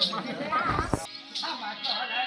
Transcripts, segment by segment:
Ah, my God.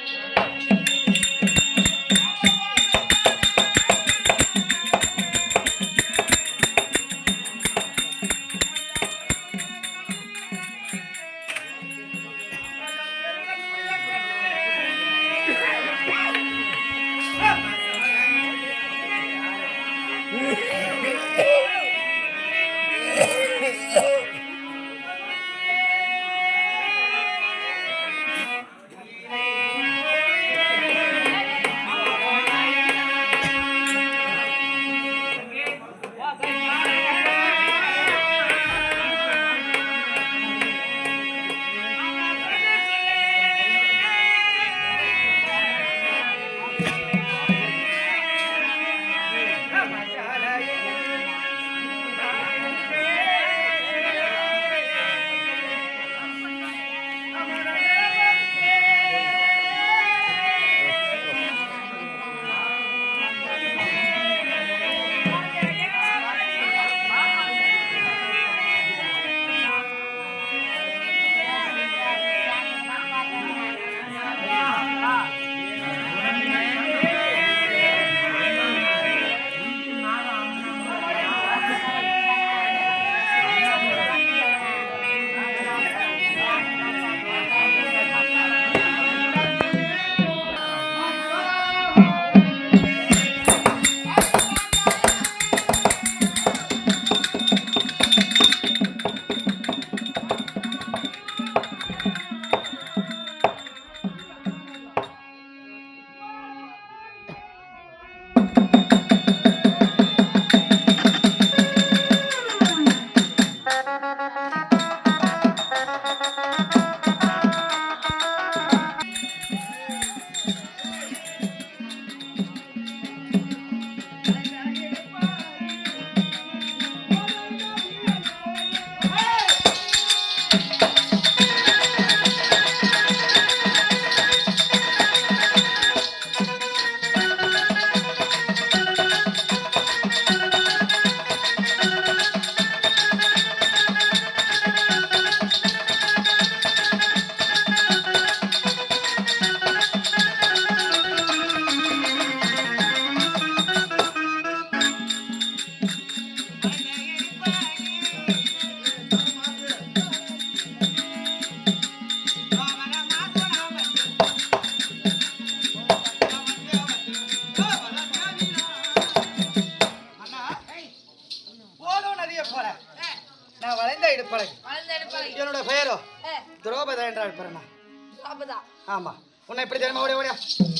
உன்னை எப்படி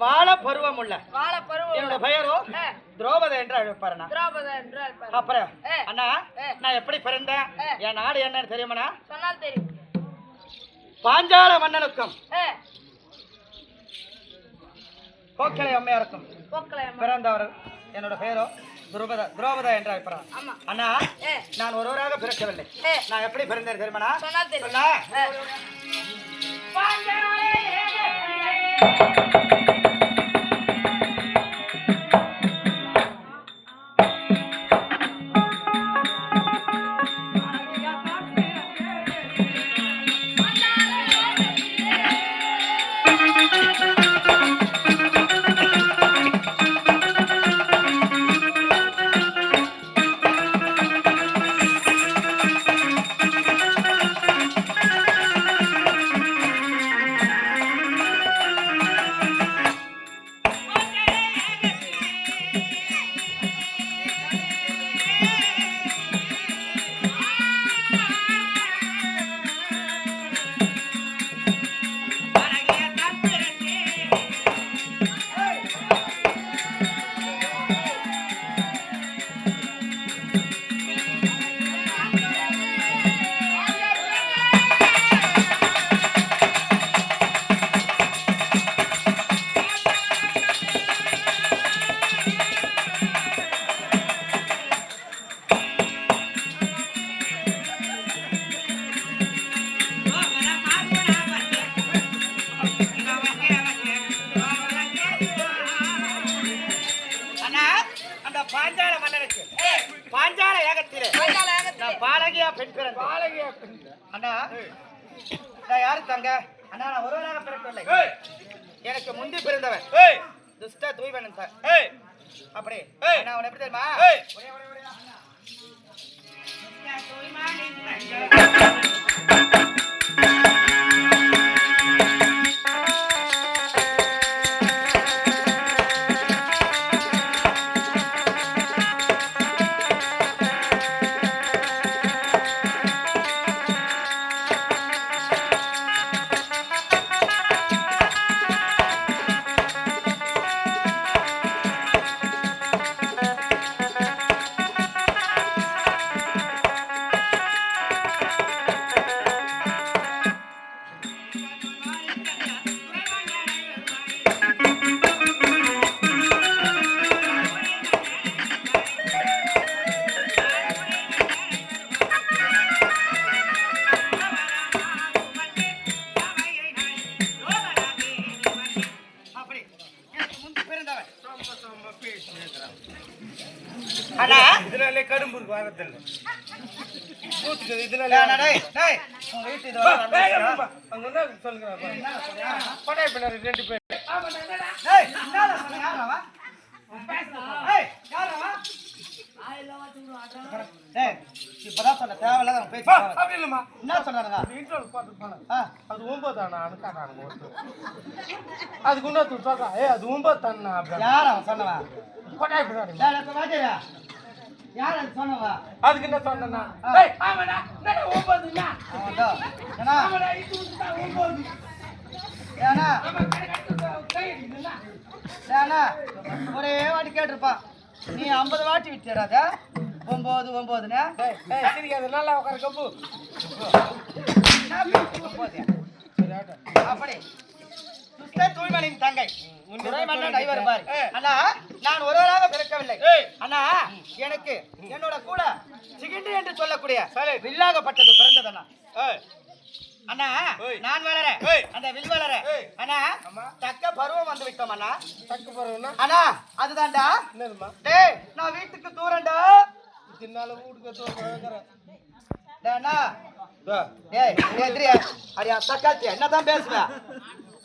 வாழ பருவம் உள்ள வாழைப் பருவம் என்னோட. பெயரோ? துரோபத என்று அழைப்பாருண்ணா திரௌபதி என்று அழைப்பார். அப்புறம். அண்ணா. நான் எப்படி பிறந்தேன். என் நாடு என்னன்னு தெரியுமாண்ணா? சொன்னால் தெரியும். பாஞ்சால மன்னனுக்கும். ஏ, கோக்கலை அம்மையாருக்கும். பிறந்தவர் என்னோட பெயரோ? துருபத துரோபதா என்று அழைப்பார். அண்ணா ஏ, நான் ஒருவராக பிறக்கவில்லை. ஏ, நான் எப்படி பிறந்தேன் அந்த பாஞ்சால மன்னனுக்கு பாஞ்சால ஏகத்திலே. நான் பாலகியா பெண் பிறந்த பாலகியா பெண். அண்ணா நான் யாரு தங்க? அண்ணா நான் ஒருவராக பிறக்கவில்லை. எனக்கு முந்தி பிறந்தவன். துஷ்ட தூய்வனன் சார். அப்படி. நான் அவன் தெரியுமா? தூய்மானின் இப்பதான் சொன்ன, தேவையில்லாத. அப்படி இல்லம்மா. என்ன? இன்ட்ரோல் ஆ, அது ஒன்பதாண்ணா அனுக்காட்டானுங்க ஒருத்தர். அதுக்கு இன்னொருத்தர் சொல்றான் ஏய் அது அப்படின்னு. யார் அவன் சொன்னவன்? படாய் பின்னாடி யார் அது சொன்னவன்? அதுக்கு என்ன சொன்னா ஏய் ஆமாடா என்னடா ஒன்பதுண்ணா ஆமாடா இது ஆமா ஒரே வாட்டி கேட்டிருப்பான் நீ ஐம்பது வாட்டி விட்டுறாத ஒன்பது ஒன்பதுன்னு ஏய் சிரிக்காத நல்லா உட்காரு ஆட்டம். அப்படி. துஷ்ட தூய்மனின் தங்கை. டைவர் பாரு. அண்ணா நான் ஒருவராக பிறக்கவில்லை. அண்ணா எனக்கு என்னோட கூட சிகிண்டு என்று சொல்லக்கூடிய. வில்லாகப்பட்டது பிறந்ததண்ணா ஏய். அண்ணா ஏய். நான் வளர. அந்த வில் வளர. அண்ணா. தக்க பருவம் வந்து விட்டோம் அண்ணா. தக்கு பரவனா அண்ணா அதுதான்டா. டேய் நான் வீட்டுக்கு தூரண்டா தின்னால வீட்டுக்கு டேய் அண்ணா. டேய் எதிரியா அடியா சக்காத்தியா என்னதான் பேசுவ?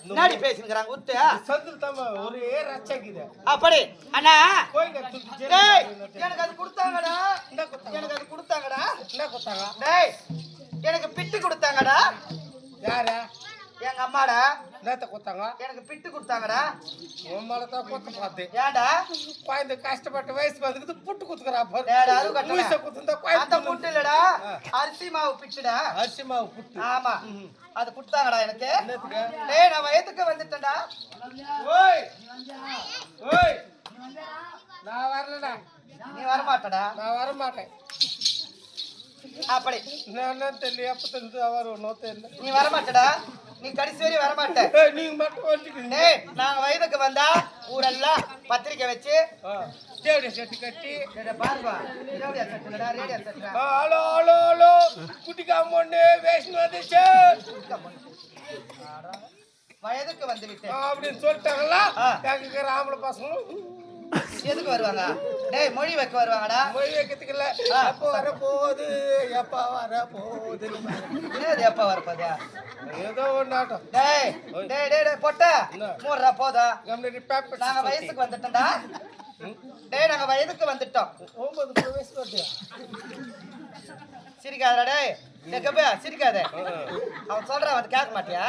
முன்னாடி பேசுங்கிறாங்க உத்து. சந்தில் தம்ம ஒரே ரச்சக்குது அப்படி அண்ணா. டேய் எனக்கு அது கொடுத்தாங்கடா. எனக்கு அது கொடுத்தாங்கடா. என்ன கொடுத்தாங்க? டேய் எனக்கு பிட்டு கொடுத்தாங்கடா. யாரா? எங்க அம்மாடா என்னத்த கொடுத்தாங்க? எனக்கு பிட்டு கொடுத்தாங்கடா. உன் மேல தான் கொத்த பார்த்தேன். ஏன்டா? குழந்தை கஷ்டப்பட்ட வயசு வந்துக்குது புட்டு குத்துக்கிறா பாரு. குத்துந்தா அந்த புட்டு இல்லடா. அரிசி மாவு பிட்டுடா. அரிசி மாவு புட்டு. ஆமா. அது கொடுத்தாங்கடா எனக்கு. டேய் நான் வயதுக்கு வந்துட்டேன்டா? ஓய்! ஓய்! நான் வரலடா. நீ வரமாட்டடா. நான் வர மாட்டேன் அப்படி. நான் தெரியல. எப்ப தெரிஞ்சு வரும் நோ தெரியல. நீ வரமாட்டடா. நீ கடைசி வரை வரமாட்ட. ஏய், நீங்க மட்டும் வந்துக்கிறீங்க டேய் நாங்க வயதுக்கு வந்தா ஊரெல்லாம் பத்திரிக்கை வச்சு தேவடிய செட்டு கட்டி. பாருப்பா. ரேடியோ செட்டுடா ரேடியோ செட்டுடா. ஆ, ஹலோ ஹலோ ஹலோ. குட்டி காம்பவுண்டு வேஷன் வந்துச்சு. வயதுக்கு வந்து விட்டேன். அப்படின்னு சொல்லிட்டாங்களா. எங்க இருக்கிற ஆம்பளை பசங்களும் எதுக்கு வருவாங்க? டேய் மொழி வைக்க வருவாங்கடா. மொழி வைக்கிறதுக்கு இல்ல. எப்போ வர போகுது எப்போ வர போகுது என்னது எப்ப வரப்போதா ஏதோ ஒன்றாட்டம் டேய் டேய் டேய் டேய் பொட்ட? மூடுறா போதா. நாங்க வயசுக்கு வந்துட்டோம்டா. டேய் நாங்க வயதுக்கு வந்துட்டோம். ஒன்பது வயசு சிரிக்காதடா டேய். டேய் கப்பா சிரிக்காத. அவன் சொல்றான் வந்து கேட்க மாட்டியா?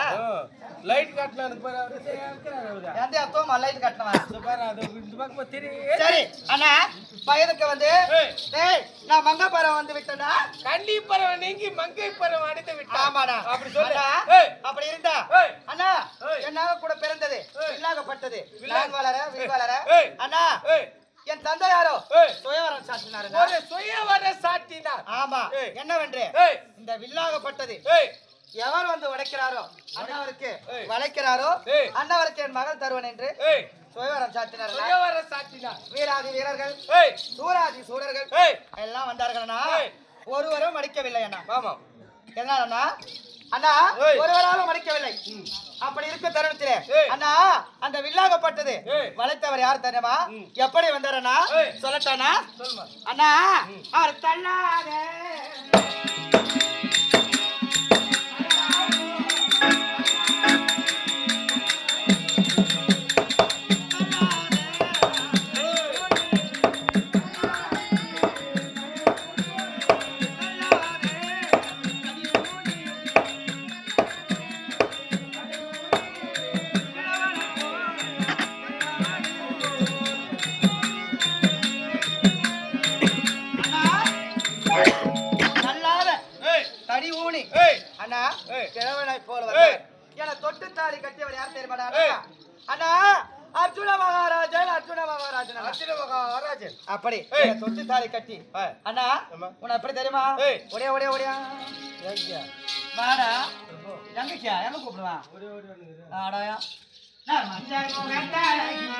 லைட் காட்டினானுக்கு பாரு அவரு சரியா இருக்கிறாரு அவரு. எந்த அத்தோ லைட் தெரியும் சரி அண்ணா வயதுக்கு வந்து நான் மங்கப்பறம் வந்து விட்டேன்டா. கண்டி பறவை நீங்கி மங்கை பறவை அடித்து விட்டா. ஆமாடா. அப்படி ஏய். அப்படி இருந்தா. அண்ணா. என்னாக கூட பிறந்தது. வில்லாகப்பட்டது. வில்லா- நான் வளர வில் வளர. ஏய். அண்ணா என் தந்தை யாரோ. சுயவரம் சாட்டினாருங்க ஒரு சுயவர சாட்டினார் ஆமா. என்னவென்று? இந்த வில்லாகப்பட்டது எவர் வந்து உடைக்கிறாரோ? அண்ணவருக்கு. வளைக்கிறாரோ. அண்ணவருக்கு என் மகள் தருவன் என்று சுயவரம் சாட்டினார்கள் சுயவர சாட்டினார் வீராதி வீரர்கள் சூராதி சூரர்கள் எல்லாம் வந்தார்கள்னா. ஒருவரும் மடிக்கவில்லை அண்ணா. ஆமா என்னன்னா அண்ணா. ஒருவராலும் மடிக்கவில்லை அப்படி இருக்க தருணத்திலே. அண்ணா அந்த வில்லாகப்பட்டது. வளைத்தவர் யார் தெரியுமா. எப்படி வந்தாரண்ணா. சொல்லட்டானா அண்ணா அவர் தள்ளாத ஏய். அண்ணா ஏய். கிழவனை போல. என தொட்டு தாலி கட்டியவர் யார் தெரியுமாடா? அண்ணா? அர்ஜுன மகாராஜன் அர்ஜுன மகாராஜன். அர்ஜுன மகாராஜன். அப்படி. தொட்டு தாலி கட்டி. அண்ணா. உன்னை எப்படி தெரியுமா? ஒடியா ஒடியா ஏய்யா. வாடா. எங்கக்கியா எங்க கூப்பிடுவான் ஆடாயா நான் மச்சான்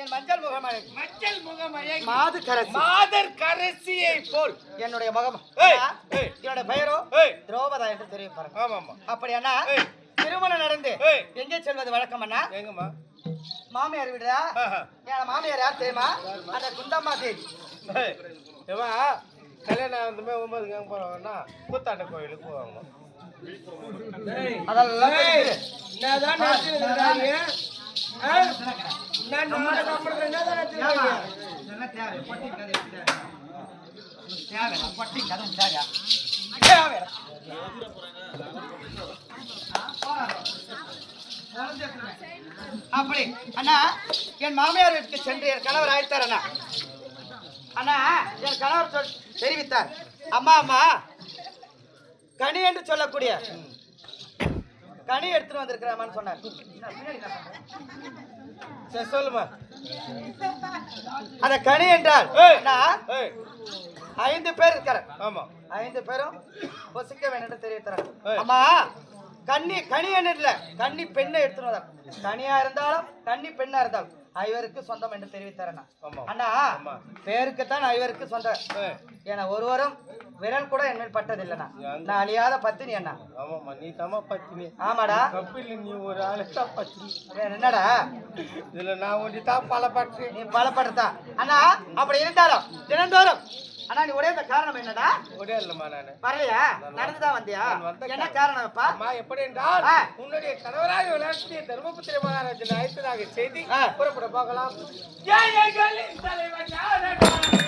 என் மஞ்சள் முகமழை மஞ்சள் முகமழை மாது கரசி. மாதர் கரசியை போல். என்னுடைய முகம். என்னுடைய பெயரோ? திரௌபதா என்று தெரியும் பாருங்க. அப்படி அண்ணா. திருமணம் நடந்து. எங்கே செல்வது வழக்கம் அண்ணா? எங்கம்மா? மாமியார் ஆஹா. என் மாமியார் யார் தெரியுமா? அந்த குந்தம்மா தேவி. ஏம்மா, கல்யாணம் ஆனதுமே ஒன்பதுக்கு எங்க கூத்தாண்ட கோயிலுக்கு போவாங்க அதெல்லாம். என்னதான் அப்படி. அண்ணா என் மாமியார் வீட்டுக்கு சென்று என் கணவர் ஆயிட்டார் அண்ணா. அண்ணா என் கணவர் சொல் தெரிவித்தார். அம்மா அம்மா கனி என்று சொல்லக்கூடிய கனி எடுத்துட்டு வந்திருக்கிறாமான்னு சொன்னார்? சரி சொல்லுமா. அந்த கனி என்றால் ஐந்து பேர் இருக்கிறார். ஆமா. ஐந்து பேரும் பொசிக்க வேண்டும் என்று தெரிவித்தார் ஏய். அம்மா கன்னி கனி என்ன இல்ல? கன்னி பெண்ணை எடுத்துட்டு வந்தார். கனியா இருந்தாலும் கன்னி பெண்ணா இருந்தாலும். ஐவருக்கு சொந்தம் என்று தெரிவித்தார் அண்ணா ஆமா. பேருக்குத்தான் ஐவருக்கு சொந்தம் என ஒருவரும் விரல் கூட என் மேல் பட்டதில்லைண்ணா? நான் அழியாத பத்தினி அண்ணா. ஆமாம்மா நீ தாம்மா பத்தினி. ஆமாடா. கப்பில் நீ ஒரு ஆளு தான் பத்தினி. வேற என்னடா? இதுல நான் ஒண்டி தான் பல பற்றி நீ பலப்படுத்தான் அண்ணா அப்படி இருந்தாலும் தினந்தோறும் அண்ணா நீ ஒரே காரணம் என்னடா? ஒரே இல்லம்மா நானு. வரலையா நடந்துதான் வந்தியா? என்ன காரணம்ப்பா? அம்மா எப்படி என்றால். உன்னுடைய கணவராக விளையாட்டிய தர்மபுத்திர மகாராஜன் அழைத்ததாக செய்தி. புறப்பட பார்க்கலாம் ஜெய தலைவன்?